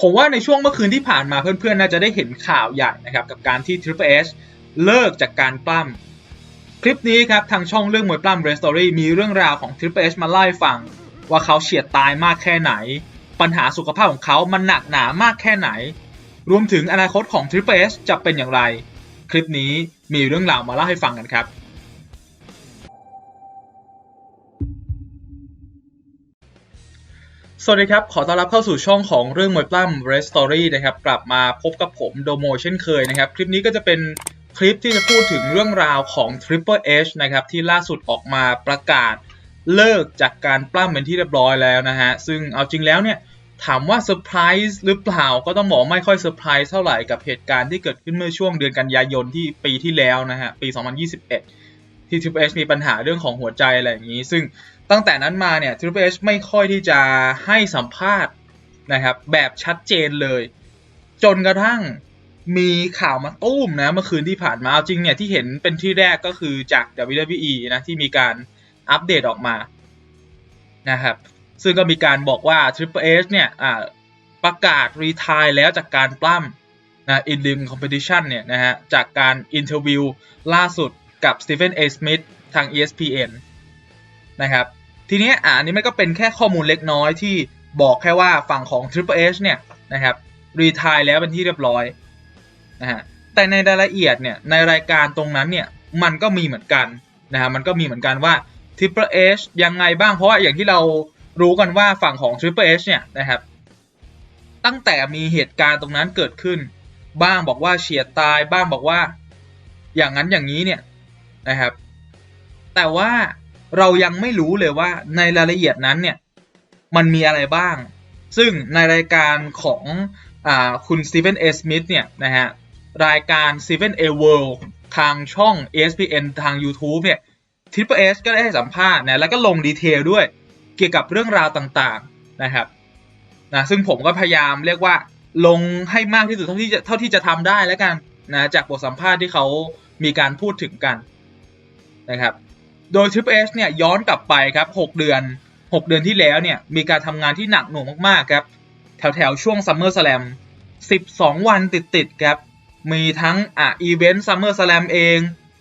ผมว่าในช่วงเมื่อคืนที่ผ่านมาเพื่อนๆ น่าจะได้เห็นข่าวใหญ่นะครับ กับการที่ Triple H เลิกจากการปล้ำคลิปนี้ครับ ทางช่องเรื่องมวยปล้ำ r e s t o r y มีเรื่องราวของ Triple H มาเล่าให้ฟัง ว่าเขาเฉียดตายมากแค่ไหน ปัญหาสุขภาพของเขามันหนักหนามากแค่ไหน รวมถึงอนาคตของ Triple H จะเป็นอย่างไร คลิปนี้มีเรื่องราวมาเล่าให้ฟังกันครับ สวัสดีครับ ขอต้อนรับเข้าสู่ช่องของเรื่องมวยปล้ำ Red Story นะครับ กลับมาพบกับผมโดโมเช่นเคยนะครับ คลิปนี้ก็จะเป็นคลิปที่จะพูดถึงเรื่องราวของ Triple H นะครับ ที่ล่าสุดออกมาประกาศเลิกจากการปล้ำเป็นที่เรียบร้อยแล้วนะฮะ ซึ่งเอาจริงแล้วเนี่ย ถามว่าเซอร์ไพรส์หรือเปล่าก็ต้องบอกไม่ค่อยเซอร์ไพรส์เท่าไหร่กับเหตุการณ์ที่เกิดขึ้นเมื่อช่วงเดือนกันยายนที่ปีที่แล้วนะฮะ ปี 2021 ที่ Triple H มีปัญหาเรื่องของหัวใจอะไรอย่างนี้ ซึ่งตั้งแต่นั้นมาเนี่ย Triple H ไม่ค่อยที่จะให้สัมภาษณ์นะครับแบบชัดเจนเลย จนกระทั่งมีข่าวมาตุ้มนะเมื่อคืนที่ผ่านมาเอาจริงเนี่ยที่เห็นเป็นที่แรกก็คือจาก WWE นะที่มีการอัปเดตออกมานะครับซึ่งก็มีการบอกว่า Triple H เนี่ยประกาศรีทายแล้วจากการปล้ำนะ in ring competition เนี่ยนะฮะจากการอินเทอร์วิวล่าสุด กับ Stephen A. Smith ทาง ESPN นะครับ ทีนี้อ่าอันนี้มันก็เป็นแค่ข้อมูลเล็กน้อยที่บอกแค่ว่าฝั่งของ Triple H เนี่ยนะครับรีทายแล้วเป็นที่เรียบร้อยนะฮะแต่ในรายละเอียดเนี่ยในรายการตรงนั้นเนี่ยมันก็มีเหมือนกันนะฮะมันก็มีเหมือนกันว่า Triple H ยังไงบ้างเพราะว่าอย่างที่เรารู้กันว่าฝั่งของ Triple H เนี่ยนะครับตั้งแต่มีเหตุการณ์ตรงนั้นเกิดขึ้น บ้างบอกว่าเฉียดตายบ้างบอกว่า อย่างนั้นอย่างนี้เนี่ย นะครับ แต่ว่าเรายังไม่รู้เลยว่าในรายละเอียดนั้นเนี่ยมันมีอะไรบ้าง ซึ่งในรายการของอคุณสตีเฟนเอสมิธเนี่ยนะฮะรายการ Steven A World ทางช่อง ESPN ทาง YouTube เนี่ย Triple H ก็ได้ให้สัมภาษณ์นะแล้วก็ลงดีเทลด้วยเกี่ยวกับเรื่องราวต่างๆนะครับนะซึ่งผมก็พยายามเรียกว่าลงให้มากที่สุดเท่าที่จะเท่าที่จะทำได้แล้วกันนะจากบทสัมภาษณ์ที่เขามีการพูดถึงกัน นะครับ โดย Triple H เนี่ยย้อนกลับไปครับ 6 เดือน 6 เดือนที่แล้วเนี่ยมีการทำงานที่หนักหน่วงมากๆครับ แถวๆ ช่วง Summer Slam 12 วันติดๆครับ มีทั้งอะอีเวนต์ Summer Slam เอง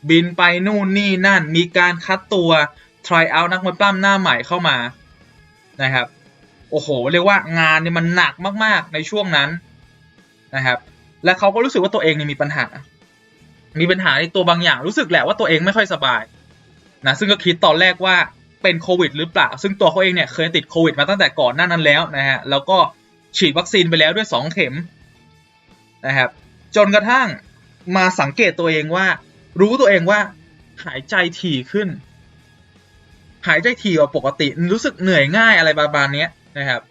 บินไปนู่นนี่นั่น มีการคัดตัว try out นักมวยปล้ำหน้าใหม่เข้ามานะครับโอ้โห เรียกว่างานเนี่ยมันหนักมากๆในช่วงนั้นนะครับ และเขาก็รู้สึกว่าตัวเองเนี่ยมีปัญหา มีปัญหาในตัวบางอย่างรู้สึกแหละว่าตัวเองไม่ค่อยสบาย นะซึ่งก็คิดตอนแรกว่าเป็นโควิดหรือเปล่า ซึ่งตัวเขาเองเนี่ยเคยติดโควิดมาตั้งแต่ก่อนหน้านั้นแล้วนะฮะแล้วก็ฉีดวัคซีนไปแล้วด้วย 2 เข็มนะครับจนกระทั่งมาสังเกตตัวเองว่า รู้ตัวเองว่าหายใจถี่ขึ้น หายใจถี่กว่าปกติ รู้สึกเหนื่อยง่ายอะไรประมาณนี้นะครับ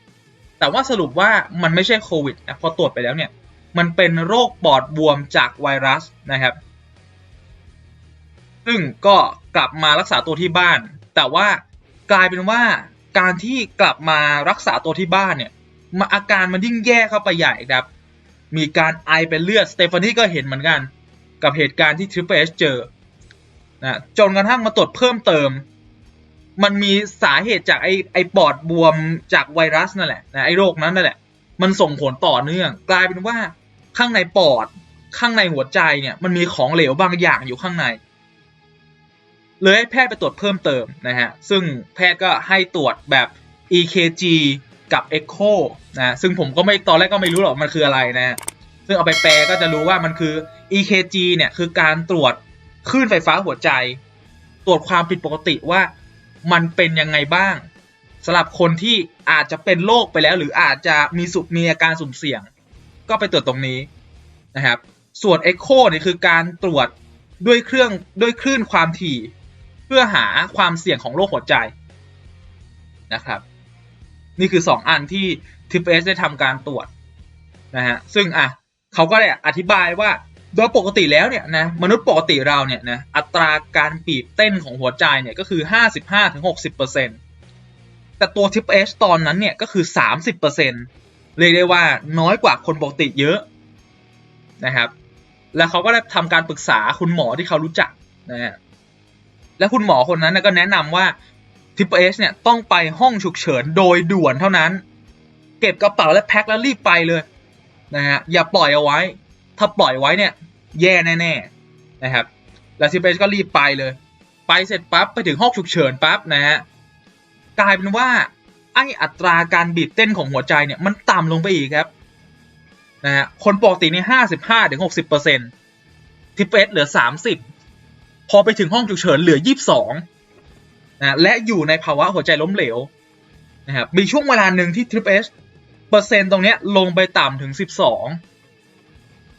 แต่ว่าสรุปว่ามันไม่ใช่โควิดนะพอตรวจไปแล้วเนี่ย มันเป็นโรคปอดบวมจากไวรัสนะครับ ซึ่งก็ กลับมารักษาตัวที่บ้าน แต่ว่ากลายเป็นว่าการที่กลับมารักษาตัวที่บ้านเนี่ยมาอาการมันยิ่งแย่เข้าไปใหญ่ครับ มีการไอเป็นเลือดสเตฟานี่ก็เห็นเหมือนกัน กับเหตุการณ์ที่ทริปเปอร์เจอนะจนกระทั่งมาตรวจเพิ่มเติม มันมีสาเหตุจากไอไอปอดบวมจากไวรัสนั่นแหละนะไอโรคนั้นนั่นแหละ มันส่งผลต่อเนื่อง กลายเป็นว่าข้างในปอดข้างในหัวใจเนี่ยมันมีของเหลวบางอย่างอยู่ข้างใน เลยให้แพทย์ไปตรวจเพิ่มเติมนะฮะ ซึ่งแพทย์ก็ให้ตรวจแบบ EKG กับ Echo นะ ซึ่งผมก็ไม่ตอนแรกก็ไม่รู้หรอกมันคืออะไรนะ ซึ่งเอาไปแปลก็จะรู้ว่ามันคือ EKG เนี่ยคือการตรวจคลื่นไฟฟ้าหัวใจ ตรวจความผิดปกติว่ามันเป็นยังไงบ้างสำหรับคนที่อาจจะเป็นโรคไปแล้ว หรืออาจจะมีสุมีอาการสุ่มเสี่ยง ก็ไปตรวจตรงนี้นะครับ ส่วน Echo เนี่ยคือการตรวจด้วยเครื่องด้วยคลื่นความถี่ เพื่อหาความเสี่ยงของโรคหัวใจนะครับ นี่คือ 2 อันที่ทิปเอสได้ทำการตรวจนะฮะซึ่งอะเขาก็ได้อธิบายว่าโดยปกติแล้วเนี่ยนะมนุษย์ปกติเราเนี่ยนะอัตราการปีบเต้นของหัวใจเนี่ยก็คือ 55-60%แต่ตัวทิปเอสตอนนั้นเนี่ยก็คือ 30%เรียกได้ว่าน้อยกว่าคนปกติเยอะนะครับ แล้วเขาก็ได้ทำการปรึกษาคุณหมอที่เขารู้จักนะฮะ และคุณหมอคนนั้นก็แนะนำว่าทิปเอชเนี่ยต้องไปห้องฉุกเฉินโดยด่วนเท่านั้น เก็บกระเป๋าและแพ็คแล้วรีบไปเลยนะฮะอย่าปล่อยเอาไว้ ถ้าปล่อยไว้เนี่ยแย่แน่ๆนะครับแล้วทิปเอสก็รีบไปเลย ไปเสร็จปั๊บไปถึงห้องฉุกเฉินปั๊บนะฮะกลายเป็นว่าไออัตราการบีบเต้นของหัวใจเนี่ยมันต่ำลงไปอีกครับนะฮะคนปกตินี่ห้าสิบห้าถึงหกสิบเปอร์เซ็นต์ทิปเอสเหลือสามสิบ พอไปถึงห้องฉุกเฉินเหลือยี่สิบสองนะและอยู่ในภาวะหัวใจล้มเหลวนะครับมีช่วงเวลาหนึ่งที่ทิปเอสเปอร์เซ็นต์ตรงนี้ลงไปต่ำถึงสิบสอง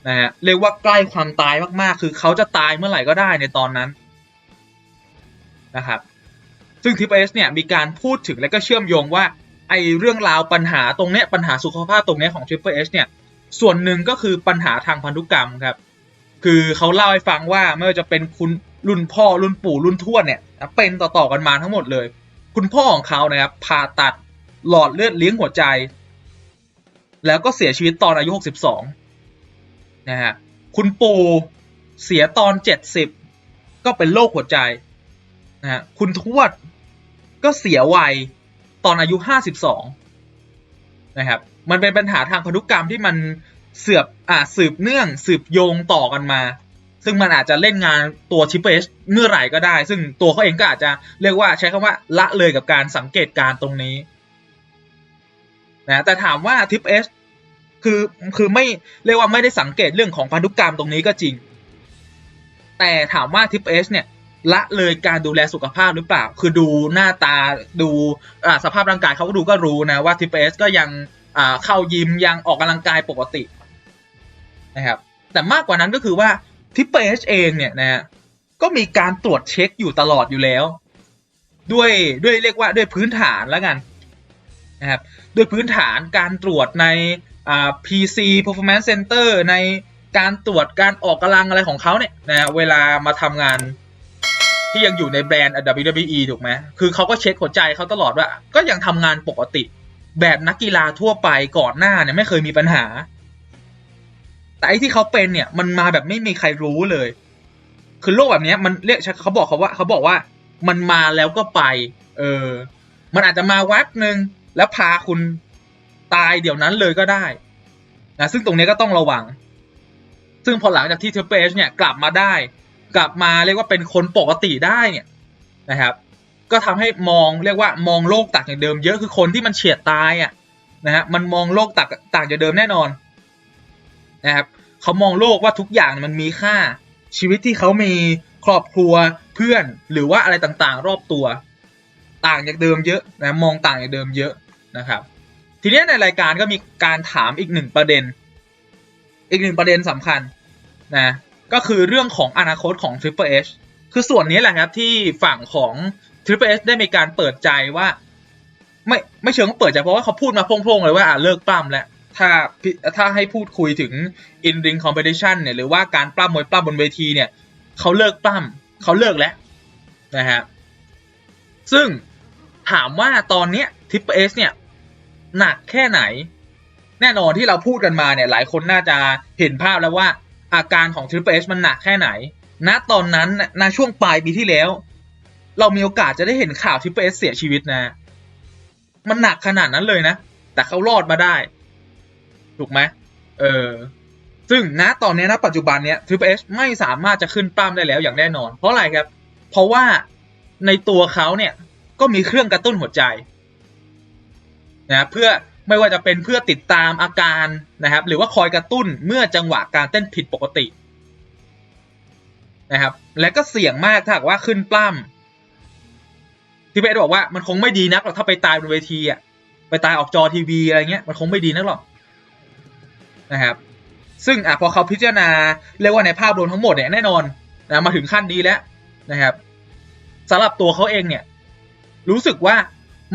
นะฮะเรียกว่าใกล้ความตายมากๆ คือเขาจะตายเมื่อไหร่ก็ได้ในตอนนั้นนะครับซึ่งทิปเอสเนี่ยมีการพูดถึงและก็เชื่อมโยงว่าไอเรื่องราวปัญหาตรงเนี้ยปัญหาสุขภาพตรงเนี้ยของ Triple H เนี่ยส่วนหนึ่งก็คือปัญหาทางพันธุกรรมครับคือเขาเล่าให้ฟังว่าไม่ว่าจะเป็นคุณ รุ่นพ่อรุ่นปู่รุ่นทวดเนี่ยเป็นต่อๆกันมาทั้งหมดเลย คุณพ่อของเขานะครับผ่าตัดหลอดเลือดเลี้ยงหัวใจ แล้วก็เสียชีวิตตอนอายุ 62 นะฮะคุณปู่เสียตอน 70 ก็เป็นโรคหัวใจนะฮะคุณทวดก็เสียวัยตอนอายุ 52 นะครับ มันเป็นปัญหาทางพันธุกรรมที่มันเสือบอ่าสืบเนื่องสืบโยงต่อกันมา ซึ่งมันอาจจะเล่นงานตัวชิปเอชเมื่อไหร่ก็ได้ ซึ่งตัวเขาเองก็อาจจะเรียกว่าใช้คำว่าละเลยกับการสังเกตการตรงนี้นะแต่ถามว่าทิปเอชคือคือไม่เรียกว่าไม่ได้สังเกตเรื่องของพันธุกรรมตรงนี้ก็จริง แต่ถามว่าทิปเอชเนี่ยละเลยการดูแลสุขภาพหรือเปล่า คือดูหน้าตาดูสภาพร่างกายเขาก็ดูก็รู้นะว่าทิปเอสก็ยังเข้ายิมยังออกกำลังกายปกตินะครับแต่มากกว่านั้นก็คือว่า ทิปเอสเองเนี่ยนะก็มีการตรวจเช็คอยู่ตลอดอยู่แล้ว ด้วยด้วยเรียกว่าด้วยพื้นฐานแล้วกันนะครับด้วยพื้นฐานการตรวจในอ่า PC Performance Center ในการตรวจการออกกำลังอะไรของเขาเนี่ยนะเวลามาทำงานที่ยังอยู่ในแบรนด์ WWE ถูกไหมคือเขาก็เช็คหัวใจเขาตลอดว่า ก็ยังทำงานปกติ แบบนักกีฬาทั่วไปก่อนหน้าเนี่ยไม่เคยมีปัญหา แต่ไอ้ที่เขาเป็นเนี่ยมันมาแบบไม่มีใครรู้เลย คือโรคแบบนี้มันเรียกเขาบอกเขาว่าเขาบอกว่ามันมาแล้วก็ไป เออ มันอาจจะมาแวบหนึ่งแล้วพาคุณตายเดี๋ยวนั้นเลยก็ได้นะซึ่งตรงนี้ก็ต้องระวัง ซึ่งพอหลังจากที่เทเปชเนี่ยกลับมาได้ กลับมาเรียกว่าเป็นคนปกติได้เนี่ยนะครับ ก็ทำให้มองเรียกว่ามองโลกต่างจากเดิมเยอะคือคนที่มันเฉียดตายอะนะฮะมันมองโลกต่างต่างจากเดิมแน่นอน นะครับเขามองโลกว่าทุกอย่างมันมีค่า ชีวิตที่เขามีครอบครัวเพื่อนหรือว่าอะไรต่างๆ รอบตัว ต่างจากเดิมเยอะนะมองต่างจากเดิมเยอะนะครับ ทีนี้ในรายการก็มีการถามอีกหนึ่งประเด็น อีกหนึ่งประเด็นสำคัญนะก็คือเรื่องของอนาคตของ Triple H คือส่วนนี้แหละครับที่ฝั่งของ Triple H ได้มีการเปิดใจว่า ไม่ไม่เชิงเปิดใจเพราะว่าเขาพูดมาโพร่งๆเลยว่าอ่าเลิกปล้ำแล้ว ถ้าถ้าให้พูดคุยถึง in ring competition เนี่ยหรือว่าการปล้ำมวยปล้ำบนเวทีเนี่ยเขาเลิกปล้ำเขาเลิกแล้วนะฮะซึ่งถามว่าตอนเนี้ย Triple H เนี่ยหนักแค่ไหน แน่นอนที่เราพูดกันมาเนี่ยหลายคนน่าจะเห็นภาพแล้วว่าอาการของ Triple H มันหนักแค่ไหน ณ ตอนนั้นณช่วงปลายปีที่แล้ว เรามีโอกาสจะได้เห็นข่าว Triple H เสียชีวิตนะ มันหนักขนาดนั้นเลยนะ แต่เขารอดมาได้ ถูกไหมเออซึ่งณตอนนี้ณปัจจุบันเนี้ย Triple H ไม่สามารถจะขึ้นป้ามได้แล้วอย่างแน่นอน เพราะอะไรครับ เพราะว่าในตัวเขาเนี่ยก็มีเครื่องกระตุ้นหัวใจนะเพื่อไม่ว่าจะเป็นเพื่อติดตามอาการนะครับ หรือว่าคอยกระตุ้นเมื่อจังหวะการเต้นผิดปกตินะครับ และก็เสี่ยงมากถ้าหากว่าขึ้นปล้ำที่เบสบอกว่ามันคงไม่ดีนักหรอกถ้าไปตายบนเวทีอะไปตายออกจอทีวีอะไรเงี้ยมันคงไม่ดีนักหรอก นะครับ ซึ่งอะพอเขาพิจารณาเรียกว่าในภาพรวมทั้งหมดเนี่ยแน่นอนนะมาถึงขั้นนี้แล้วนะครับสำหรับตัวเขาเองเนี่ย รู้สึกว่า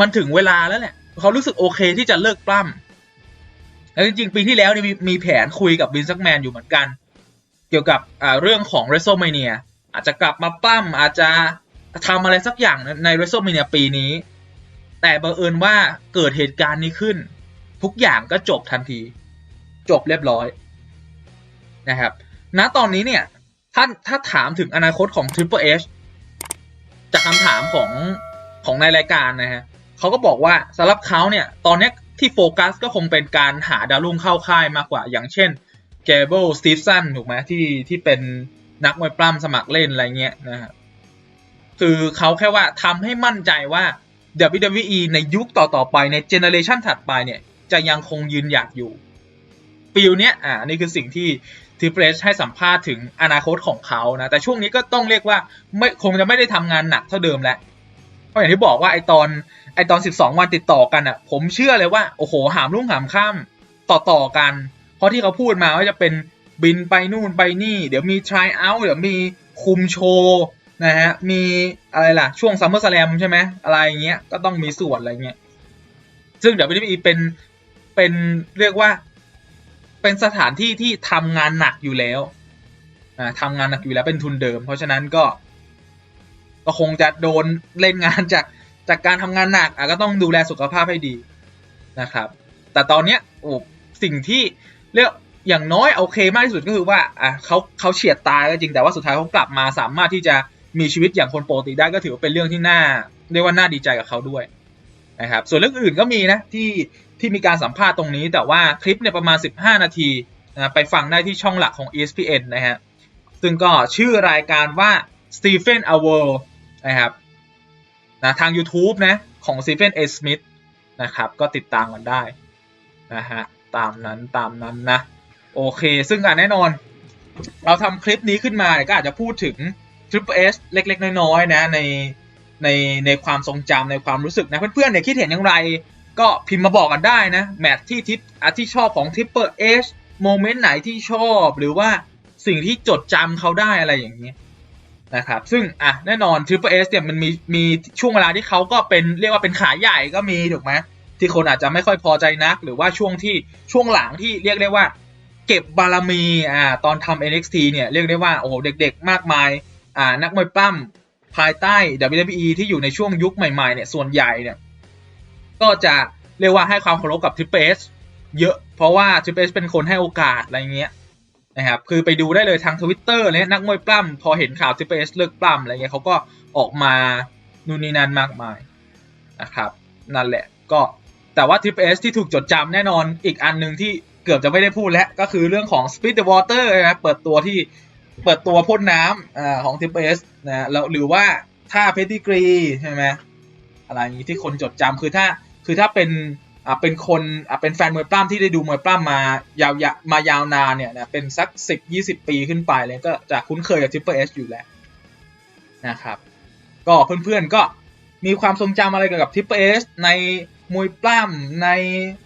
มันถึงเวลาแล้วแหละเขารู้สึกโอเคที่จะเลิกปล้ำแล้วจริงๆ ปีที่แล้วนี่มีแผนคุยกับวินซักแมนอยู่เหมือนกัน เกี่ยวกับเรื่องของ w r e s t l e m a n i a อาจจะกลับมาปล้ำอาจจะทำอะไรสักอย่างใน w r e s t l e m a n i a ปีนี้ แต่บังเอิญว่าเกิดเหตุการณ์นี้ขึ้น ทุกอย่างก็จบทันที จบเรียบร้อยนะครับณตอนนี้เนี่ยถ้าถ้าถามถึงอนาคตของ Triple H จากคำถามของของในรายการนะฮะเขาก็บอกว่าสำหรับเขาเนี่ย ตอนนี้ที่โฟกัสก็คงเป็นการหาดาวรุ่งเข้าค่ายมากกว่า อย่างเช่นเกเบิลสตีฟสันถูกไหมที่ที่เป็นนักมวยปล้ำสมัครเล่นอะไรเงี้ยนะครับคือเขาแค่ว่าทำให้มั่นใจว่า WWE ในยุคต่อๆไปในเจเนอเรชันถัดไปเนี่ย จะยังคงยืนหยัดอยู่ ปีเนี้ยอ่านี่คือสิ่งที่ทีเฟรชให้สัมภาษณ์ถึงอนาคตของเขานะ แต่ช่วงนี้ก็ต้องเรียกว่าไม่คงจะไม่ได้ทำงานหนักเท่าเดิมแล้วเพราะอย่างที่บอกว่าไอตอนไอตอน 12 วันติดต่อกันอะ ผมเชื่อเลยว่า โอ้โห หามรุ่งหามข้ามต่อต่อกัน เพราะที่เขาพูดมาว่าจะเป็นบินไปนู่นไปนี่ เดี๋ยวมี try out เดี๋ยวมีคุมโชว์นะฮะ มีอะไรล่ะ ช่วง Summer Slam ใช่ไหมอะไรเงี้ย ก็ต้องมีส่วนอะไรเงี้ย ซึ่ง WWE เป็นเป็นเรียกว่า เป็นสถานที่ที่ทำงานหนักอยู่แล้วอ่าทำงานหนักอยู่แล้วเป็นทุนเดิม เพราะฉะนั้นก็ ก็คงจะโดนเล่นงานจากจากการทำงานหนักอะก็ต้องดูแลสุขภาพให้ดีนะครับ แต่ตอนเนี้ยโอ้สิ่งที่เรียกอย่างน้อยโอเคมากที่สุดก็คือว่าอะเขาเขาเฉียดตายก็จริงแต่ว่าสุดท้ายเขากลับมาสามารถที่จะมีชีวิตอย่างคนปกติได้ก็ถือว่าเป็นเรื่องที่น่าเรียกว่าน่าดีใจกับเขาด้วย นะครับส่วนเรื่องอื่นก็มีนะที่ที่มีการสัมภาษณ์ตรงนี้ แต่ว่าคลิปเนี่ยประมาณ 15 นาทีนะไปฟังได้ที่ช่องหลักของ ESPN นะฮะซึ่งก็ชื่อรายการว่า Stephen a w o r นะครับนะทาง YouTube นะของ Stephen A. Smith นะครับก็ติดตามกันได้นะฮะตามนั้นตามนั้นนะโอเคซึ่งอะแน่นอน เราทำคลิปนี้ขึ้นมาก็อาจจะพูดถึง Triple S เล็กๆ น้อยๆนะใน ในในความทรงจำในความรู้สึกนะเพื่อนๆเนี่ยคิดเห็นอย่างไร ก็พิมพ์มาบอกกันได้นะแมทที่ทิปอะที่ชอบของ Triple S โมเมนต์ไหนที่ชอบหรือว่าสิ่งที่จดจำเขาได้อะไรอย่างนี้ยนะครับซึ่งอะแน่นอน Triple S เอสเนี่ยมันมีมีช่วงเวลาที่เขาก็เป็นเรียกว่าเป็นขาใหญ่ก็มีถูกไหมที่คนอาจจะไม่ค่อยพอใจนัก หรือว่าช่วงที่ช่วงหลังที่เรียกได้ว่า เก็บบารมีอ่าตอนทำ NXT เนี่ยเรียกได้ว่าโอ้โหเด็ก ๆ มากมายอ่านักมวยปล้ำ ภายใต้ WWE ที่อยู่ในช่วงยุคใหม่ๆเนี่ยส่วนใหญ่เนี่ยก็จะเรียกว่าให้ความเคารพกับ Triple S เยอะเพราะว่า Triple S เป็นคนให้โอกาสอะไรเงี้ยนะครับคือไปดูได้เลยทางทวิตเตอร์เนี่ยนักมวยปล้ำพอเห็นข่าวทีเอสเลิกปล้ำอะไรเงี้ยเขาก็ออกมานู่นนี่นั่นมากมายนะครับนั่นแหละก็แต่ว่า Triple S ที่ถูกจดจำแน่นอนอีกอันหนึ่งที่เกือบจะไม่ได้พูดแล้ว ก็คือเรื่องของ Speed the Water นะเปิดตัวที่เปิดตัวพ่นน้ำอ่าของ Triple S นะแล้วหรือว่าท่าเพดิกรีใช่ไหมอะไรอย่างนี้ที่คนจดจำคือถ้าคือถ้าเป็นอ่าเป็นคนอ่าเป็นแฟนมวยปล้ำที่ได้ดูมวยปล้ำมายาวยามายาวนานเนี่ยนะเป็นสักสิบยี่สิบปีขึ้นไปเลยก็จะคุ้นเคยกับ Triple H อยู่แล้วนะครับ ก็เพื่อนๆก็มีความทรงจำอะไรเกี่ยวกับ Triple H ในมวยปล้ำใน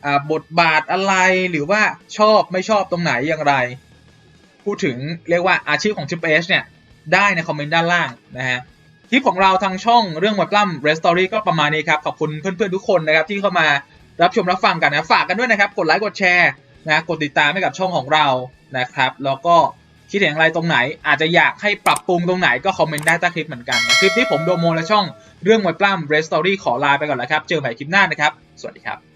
อ่าบทบาทอะไรหรือว่าชอบไม่ชอบตรงไหนอย่างไร พูดถึงเรียกว่าอาชีพของ Triple H เนี่ย ได้ในคอมเมนต์ด้านล่างนะฮะคลิปของเราทางช่องเรื่องมวยปล้ำ r e s t o r y ก็ประมาณนี้ครับ ขอบคุณเพื่อนๆทุกคนนะครับที่เข้ามารับชมรับฟังกันนะฝากกันด้วยนะครับ กดไลค์กดแชร์นะกดติดตามให้กับช่องของเรานะครับ แล้วก็คิดเห็นอะไรตรงไหน อาจจะอยากให้ปรับปรุงตรงไหนก็คอมเมนต์ได้ใต้คลิปเหมือนกันนะคลิปนี้ผมโดโมและช่องเรื่องมวยปล้ำ r e s t o r y ขอลาไปก่อนแล้วครับ เจอใหม่คลิปหน้านะครับ สวัสดีครับ